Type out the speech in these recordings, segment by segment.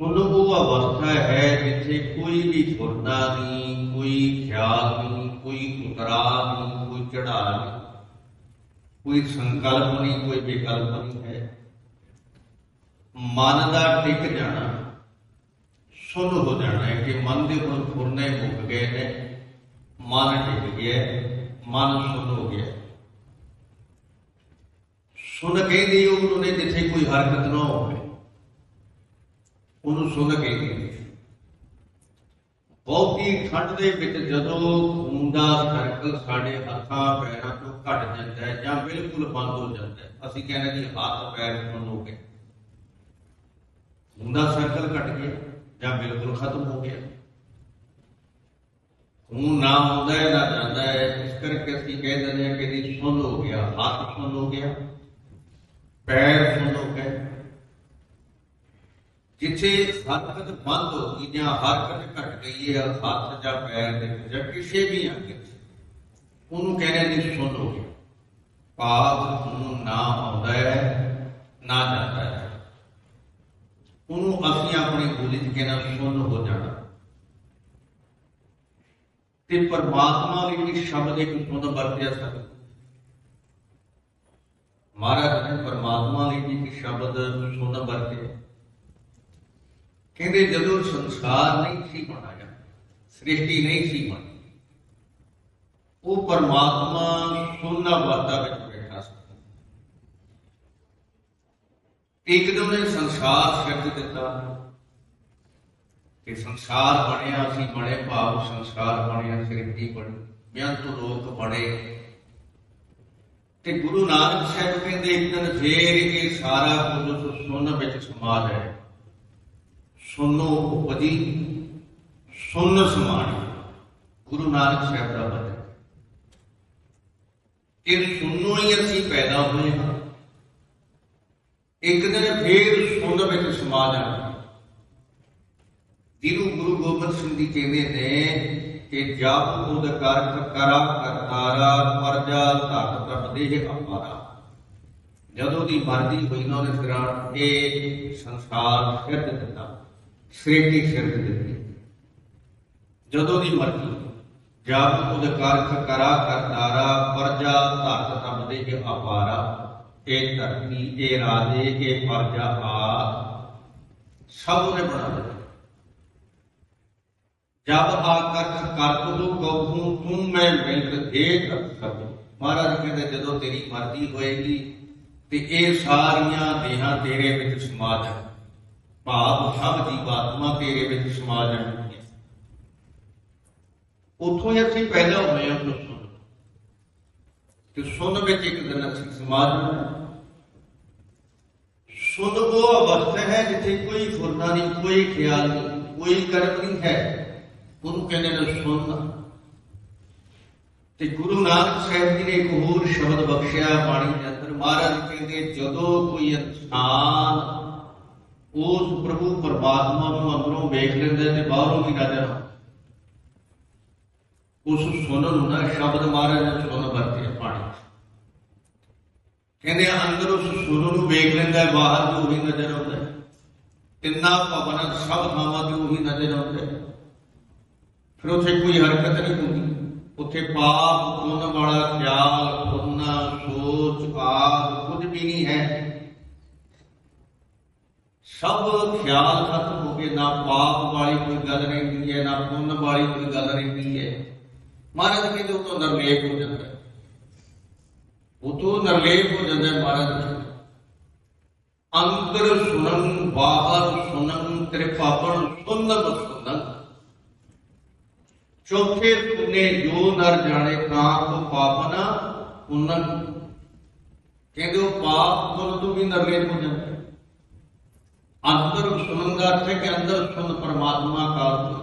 ਸੁਣ ਉਹ ਅਵਸਥਾ ਹੈ ਜਿੱਥੇ ਕੋਈ ਵੀ ਫੁਰਨਾ ਨਹੀਂ ਕੋਈ ਖਿਆਲ ਨਹੀਂ ਕੋਈ ਉਤਰਾ ਨਹੀਂ ਕੋਈ ਚੜਾਅ ਨਹੀਂ ਕੋਈ ਸੰਕਲਪ ਨਹੀਂ ਕੋਈ ਵਿਕਲਪ ਨਹੀਂ ਹੈ। ਮਨ ਦਾ ਟਿਕ ਜਾਣਾ ਸੁਣ ਹੋ ਜਾਣਾ ਹੈ ਕਿ ਮਨ ਦੇ ਉੱਪਰ ਫੁਰਨੇ ਮੁੱਕ ਗਏ ਨੇ ਮਨ ਟਿਕ ਗਿਆ ਹੈ, ਮਨ ਸੁਣ ਹੋ ਗਿਆ ਸੁਣ ਕਹਿੰਦੀ ਉਹਨੂੰ ਨੇ ਜਿੱਥੇ ਕੋਈ ਹਰਕਤ ਨਾ ਹੋਵੇ। ਉਹਨੂੰ ਸੁਣ ਕਹਿੰਦੀ ਬਹੁਤੀ ਠੰਡ ਦੇ ਵਿੱਚ ਜਦੋਂ ਖੂਨ ਦਾ ਸਰਕਲ ਸਾਡੇ ਹੱਥਾਂ ਪੈਰਾਂ ਤੋਂ ਘਟ ਜਾਂਦਾ ਹੈ ਜਾਂ ਬਿਲਕੁਲ ਬੰਦ ਹੋ ਜਾਂਦਾ ਹੈ, ਅਸੀਂ ਕਹਿੰਦੇ ਜੀ ਹੱਥ ਪੈਰ ਸੁੰਨ ਹੋ ਗਏ ਖੂਨ ਦਾ ਸਰਕਲ ਘਟ ਗਿਆ ਜਾਂ ਬਿਲਕੁਲ ਖਤਮ ਹੋ ਗਿਆ। ਖੂਨ ਨਾ ਆਉਂਦਾ ਹੈ, ਨਾ ਜਾਂਦਾ ਹੈ, ਇਸ ਕਰਕੇ ਅਸੀਂ ਕਹਿ ਦਿੰਦੇ ਹਾਂ ਕਿ ਜੀ ਸੁੰਨ ਹੋ ਗਿਆ, ਹੱਥ ਸੁੰਨ ਹੋ ਗਿਆ, ਪੈਰ ਜਿੱਥੇ ਹਰਕਤ ਬੰਦ ਹੋ ਗਈ ਜਾਂ ਹਰਕਤ ਘਟ ਗਈ ਹੈ, ਹੱਥ ਜਾਂ ਪੈਰ ਦੇ ਜਾਂ ਕਿਸੇ ਵੀ ਅੰਗ ਉਹਨੂੰ ਕਹਿੰਦੇ ਨੇ ਸੁਣ ਹੋ ਗਿਆ ਪਾਪ ਨੂੰ ਨਾ ਆਉਂਦਾ ਹੈ, ਨਾ ਜਾਂਦਾ ਹੈ। ਉਹਨੂੰ ਅਸੀਂ ਆਪਣੀ ਬੋਲੀ ਚ ਕਹਿੰਦਾ ਸੁਣ ਹੋ ਜਾਣਾ। ਤੇ ਪਰਮਾਤਮਾ ਲਈ ਵੀ ਸ਼ਬਦ ਇੱਕ ਸੁਣ ਵਰਤਿਆ ਸਕਦਾ ਮਹਾਰਾਜ ਨੇ ਪਰਮਾਤਮਾ ਲਈ ਵੀ ਇੱਕ ਸ਼ਬਦ ਸੁਣ ਵਰਤਿਆ ਕਹਿੰਦੇ ਜਦੋਂ ਸੰਸਾਰ ਨਹੀਂ ਸੀ ਬਣਾਇਆ, ਸ੍ਰਿਸ਼ਟੀ ਨਹੀਂ ਸੀ ਬਣੀ, ਉਹ ਪਰਮਾਤਮਾ ਸੁਣਨਾ ਵਾਦਾ ਵਿੱਚ ਬੈਠਾ ਸੀ। ਇੱਕਦਮ ਨੇ ਸੰਸਾਰ ਸਿਰਜ ਦਿੱਤਾ ਤੇ ਸੰਸਾਰ ਬਣਿਆ ਸੀ ਬਣੇ ਭਾਵ ਸੰਸਾਰ ਬਣਿਆ, ਸ੍ਰਿਸ਼ਟੀ ਬਣੀ ਬਿਆੰਤ ਲੋਕ ਬਣੇ। ਤੇ ਗੁਰੂ ਨਾਨਕ ਸਾਹਿਬ ਕਹਿੰਦੇ, ਇੱਕ ਦਿਨ ਫੇਰ ਇਹ ਸਾਰਾ ਕੁਝ ਉਸ ਵਿੱਚ ਸਮਾ ਜਾਏ। ਸੁਨੋ ਉਪਜੀ ਸੁਨ ਸਮਾਣੀ ਗੁਰੂ ਨਾਨਕ ਸਾਹਿਬ ਦਾ ਬਚਨ ਇਹ ਸੁਨੋ ਹੀ ਅਸੀਂ ਪੈਦਾ ਹੋਏ ਹਾਂ। ਇੱਕ ਦਿਨ ਫੇਰ ਸੁਨ ਵਿੱਚ ਸਮਾ ਜਾਣਾ। ਜਿਹਨੂੰ ਗੁਰੂ ਗੋਬਿੰਦ ਸਿੰਘ ਜੀ ਕਹਿੰਦੇ ਨੇ ਕਿ ਜਪ ਉਦ ਕਰਖ ਕਰਾ, ਕਰਤਾਰਾ, ਪਰਜਾ ਧਤ ਪ੍ਰਭ ਦੇਹ ਅਪਾਰਾ। ਜਦੋਂ ਦੀ ਮਰਜ਼ੀ ਹੋਈ ਨਾ ਉਹਨੇ ਸਿਰਾਂ ਇਹ ਸੰਸਾਰ ਫਿਰ ਦਿੱਤਾ। ਸ੍ਰਿਸ਼ਟੀ ਸਿਰਜ ਦਿੱਤੀ। ਜਦੋਂ ਦੀ ਮਰਜ਼ੀ ਜਪ ਉਦ ਕਰਾ ਕਰਤਾਰਾ ਪਰਜਾ ਧਰਤ ਤਬ ਦੇ ਕੇ ਅਪਾਰਾ, ਇਹ ਧਰਤੀ, ਇਹ ਰਾਜੇ, ਇਹ ਪਰਜਾ ਆ ਸਭ ਨੇ ਬਣਾ ਦਿੱਤਾ। ਜਬ ਆਕਰਖ ਕਰ ਤੂ, ਕਹੂੰ ਤੂੰ, ਮੈਂ ਮਿਲ ਦੇਖ ਸਭ ਮਹਾਰਾਜ ਕਹਿੰਦੇ, ਜਦੋਂ ਤੇਰੀ ਮਰਜ਼ੀ ਹੋਏਗੀ, ਤੇ ਇਹ ਸਾਰੀਆਂ ਦੇਹਾਂ ਤੇਰੇ ਵਿੱਚ ਸਮਾ ਜਾਣ ਭਾਵ ਸਭ ਜੀਵਾਤਮਾ ਤੇਰੇ ਵਿੱਚ ਸਮਾ ਜਾਣਗੀਆਂ ਉਥੋਂ ਹੀ ਅਸੀਂ ਪੈਦਾ ਹੋਏ ਹਾਂ ਸੁਣ। ਤੇ ਸੁਣ ਵਿੱਚ ਇੱਕ ਦਿਨ ਅਸੀਂ ਸਮਾ ਜਾਣਾ ਸੁਣ ਉਹ ਅਵਸਥਾ ਹੈ ਜਿੱਥੇ ਕੋਈ ਫੁਰਨਾ ਨਹੀਂ, ਕੋਈ ਖਿਆਲ ਨਹੀਂ, ਕੋਈ ਕਰਮ ਨਹੀਂ ਹੈ। ਉਹਨੂੰ ਕਹਿੰਦੇ ਨੇ ਸੁਣਨਾ। ਤੇ ਗੁਰੂ ਨਾਨਕ ਸਾਹਿਬ ਜੀ ਨੇ ਇੱਕ ਹੋਰ ਸ਼ਬਦ ਬਖਸ਼ਿਆ, ਬਾਣੀ ਦੇ ਅੰਦਰ, ਮਹਾਰਾਜ ਕਹਿੰਦੇ, ਜਦੋਂ ਕੋਈ ਇਨਸਾਨ ਉਸ ਪ੍ਰਭੂ ਪਰਮਾਤਮਾ ਨੂੰ ਅੰਦਰੋਂ ਵੇਖ ਲੈਂਦਾ ਤੇ ਬਾਹਰੋਂ ਵੀ ਨਜ਼ਰ ਉਸ ਸੁਣਨ ਨੂੰ ਨਾ ਸ਼ਬਦ ਮਹਾਰਾਜ ਨੇ ਸੁਣ ਵਰਤੇ ਪਾਣੀ। ਕਹਿੰਦੇ ਅੰਦਰ ਉਸ ਸੁਣ ਨੂੰ ਵੇਖ ਲੈਂਦਾ ਬਾਹਰ ਵੀ ਉਹੀ ਨਜ਼ਰ ਆਉਂਦਾ ਹੈ। ਤਿੰਨਾਂ ਭਵਨਾਂ ਸਭ ਥਾਵਾਂ ਤੇ ਉਹੀ ਨਜ਼ਰ ਆਉਂਦਾ ਫਿਰ ਉੱਥੇ ਕੋਈ ਹਰਕਤ ਨਹੀਂ ਹੁੰਦੀ। ਉੱਥੇ ਪਾਪ ਪੁੰਨ ਵਾਲਾ ਖਿਆਲ ਪੁੰਨਾ ਸੋਚ ਆਦ ਕੁਝ ਵੀ ਨਹੀਂ ਹੈ ਸਭ ਖਿਆਲ ਖਤਮ ਹੋ ਗਏ ਨਾ ਪਾਪ ਵਾਲੀ ਕੋਈ ਗੱਲ ਰਹਿੰਦੀ ਹੈ, ਨਾ ਪੁੰਨ ਵਾਲੀ ਕੋਈ ਗੱਲ ਰਹਿੰਦੀ ਹੈ। ਮਹਾਰਾਜ ਕਹਿੰਦੇ ਉਹ ਤੋਂ ਨਰਲੇਪ ਹੋ ਜਾਂਦਾ ਹੈ। ਉਹ ਤੋਂ ਨਰਲੇਪ ਹੋ ਜਾਂਦਾ ਹੈ ਮਹਾਰਾਜ। ਅੰਦਰ ਸੁਣਨ, ਬਾਹਰ ਸੁਣਨ ਤ੍ਰਿਪਾਪਣ ਸੁਨਨ ਸੁਨਨ ਚੌਥੇ ਸੁਨੇ ਜੋ ਨਰ ਜਾਣੇ ਕਾਮ ਪਾਪਨਾ ਉਨਨ ਕਹਿੰਦੇ ਉਹ ਪਾਪ ਪੁੰਨ ਤੋਂ ਵੀ ਨਰਲੇਪ ਹੋ ਜਾਂਦਾ ਹੈ ਅੰਦਰ ਸੁਣਨ ਦਾ ਅਰਥ ਹੈ ਕਿ ਅੰਦਰ ਸੁਣ ਪਰਮਾਤਮਾ ਕਾ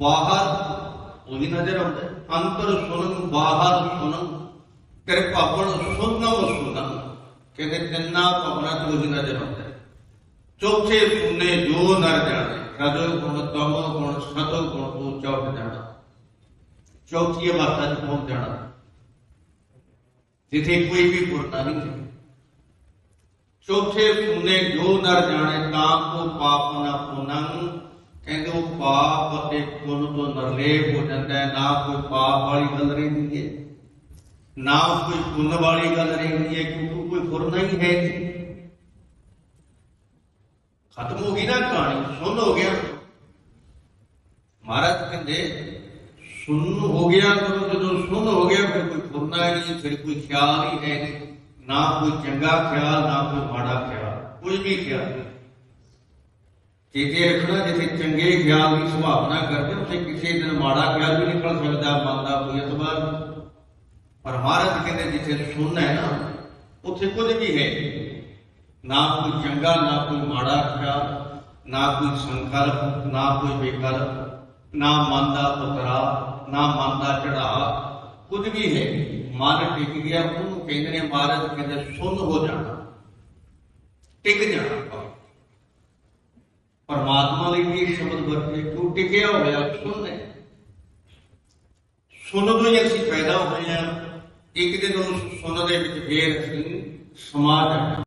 ਬਾਹਰ ਉਹੀ ਨਜ਼ਰ ਆਉਂਦਾ ਹੈ। ਸੁਣਨ ਬਾਹਰ ਸੁਣਨ ਕਿਰਪਾ ਪਣ ਸੁਣਨਾ ਉਹ ਕਹਿੰਦੇ ਤਿੰਨਾਂ ਭਵਨਾਂ ਤੋਂ ਨਜ਼ਰ ਆਉਂਦਾ ਚੌਥੇ ਸੁਨੇ ਜੋ ਨਰ ਜਾਣੇ। ਰਜੋ ਗੁਣ, ਤਮੋ ਗੁਣ ਸਤੋ ਗੁਣ ਤੋਂ ਚੌਥ ਜਾਣਾ। ਚੌਥੀ ਅਵਸਥਾ 'ਚ ਪਹੁੰਚ ਜਾਣਾ। ਜਿੱਥੇ ਕੋਈ ਵੀ ਪੁਰਨਾ ਨਹੀਂ ਹੈ। ਚੌਥੇ ਸੁਨੇ ਜੋ ਨਰ ਜਾਣੇ ਤਾਂ ਕੋ ਪਾਪ ਨਾ ਪੁਨੰ। ਕਹਿੰਦੇ ਉਹ ਪਾਪ ਅਤੇ ਪੁੰਨ ਤੋਂ ਨਰਲੇਪ ਹੋ ਜਾਂਦਾ ਹੈ। ਨਾ ਕੋਈ ਪਾਪ ਵਾਲੀ ਗੱਲ ਰਹਿੰਦੀ ਹੈ, ਨਾ ਕੋਈ ਪੁੰਨ ਵਾਲੀ ਗੱਲ ਰਹਿੰਦੀ ਹੈ, ਕਿਉਂਕਿ ਕੋਈ ਫੁਰਨਾ ਹੀ ਹੈ ਨਹੀਂ ਖਤਮ ਹੋ ਗਈ ਨਾ ਕਹਾਣੀ ਸੁਣ ਹੋ ਗਿਆ। ਮਹਾਰਾਜ ਕਹਿੰਦੇ ਸੁਣ ਹੋ ਗਿਆ ਜਦੋਂ ਜਦੋਂ ਸੁਣ ਹੋ ਗਿਆ, ਫਿਰ ਕੋਈ ਫੁਰਨਾ ਹੀ ਨਹੀਂ, ਫਿਰ ਕੋਈ ਖਿਆਲ ਹੀ ਹੈ ਨਹੀਂ। ਨਾ ਕੋਈ ਚੰਗਾ ਖਿਆਲ, ਨਾ ਕੋਈ ਮਾੜਾ ਖਿਆਲ, ਕੁਝ ਵੀ ਖਿਆਲ ਨਹੀਂ। ਚੇਤੇ ਰੱਖਣਾ, ਜਿੱਥੇ ਚੰਗੇ ਖਿਆਲ ਦੀ ਸੰਭਾਵਨਾ ਕਰਦੇ, ਉੱਥੇ ਕਿਸੇ ਦਿਨ ਮਾੜਾ ਖਿਆਲ ਵੀ ਨਿਕਲ ਸਕਦਾ, ਮਨ ਦਾ ਕੋਈ ਇਤਬਾਰ ਪਰ ਮਹਾਰਾਜ ਕਹਿੰਦੇ ਜਿੱਥੇ ਸੁਣ ਹੈ ਨਾ, ਉੱਥੇ ਕੁਝ ਵੀ ਹੈ। ਨਾ ਕੋਈ ਚੰਗਾ, ਨਾ ਕੋਈ ਮਾੜਾ ਖਿਆਲ, ਨਾ ਕੋਈ ਸੰਕਲਪ, ਨਾ ਕੋਈ ਵਿਕਲਪ, ਨਾ ਮਨ ਦਾ ਉਤਰਾ ਨਾ ਮਨ ਦਾ ਚੜਾ ਕੁਝ ਵੀ ਹੈ। ਮਨ ਟਿਕ ਗਿਆ, ਉਹਨੂੰ ਕਹਿੰਦੇ ਨੇ ਮਹਾਰਾਜ, ਕਹਿੰਦੇ ਸੁਣ ਹੋ ਜਾਣਾ। ਟਿਕ ਜਾਣਾ ਪਰਮਾਤਮਾ ਲਈ ਵੀ ਇਹ ਸ਼ਬਦ ਵਰਤੇ, ਤੂੰ ਟਿਕਿਆ ਹੋਇਆ, ਸੁਣ ਹੈ ਸੁਣ ਤੋਂ ਹੀ ਅਸੀਂ ਪੈਦਾ ਹੋਏ ਹਾਂ। ਇੱਕ ਦਿਨ ਉਸ ਸੁਣ ਦੇ ਵਿੱਚ ਫੇਰ ਅਸੀਂ ਸਮਾ ਜਾਣਾ।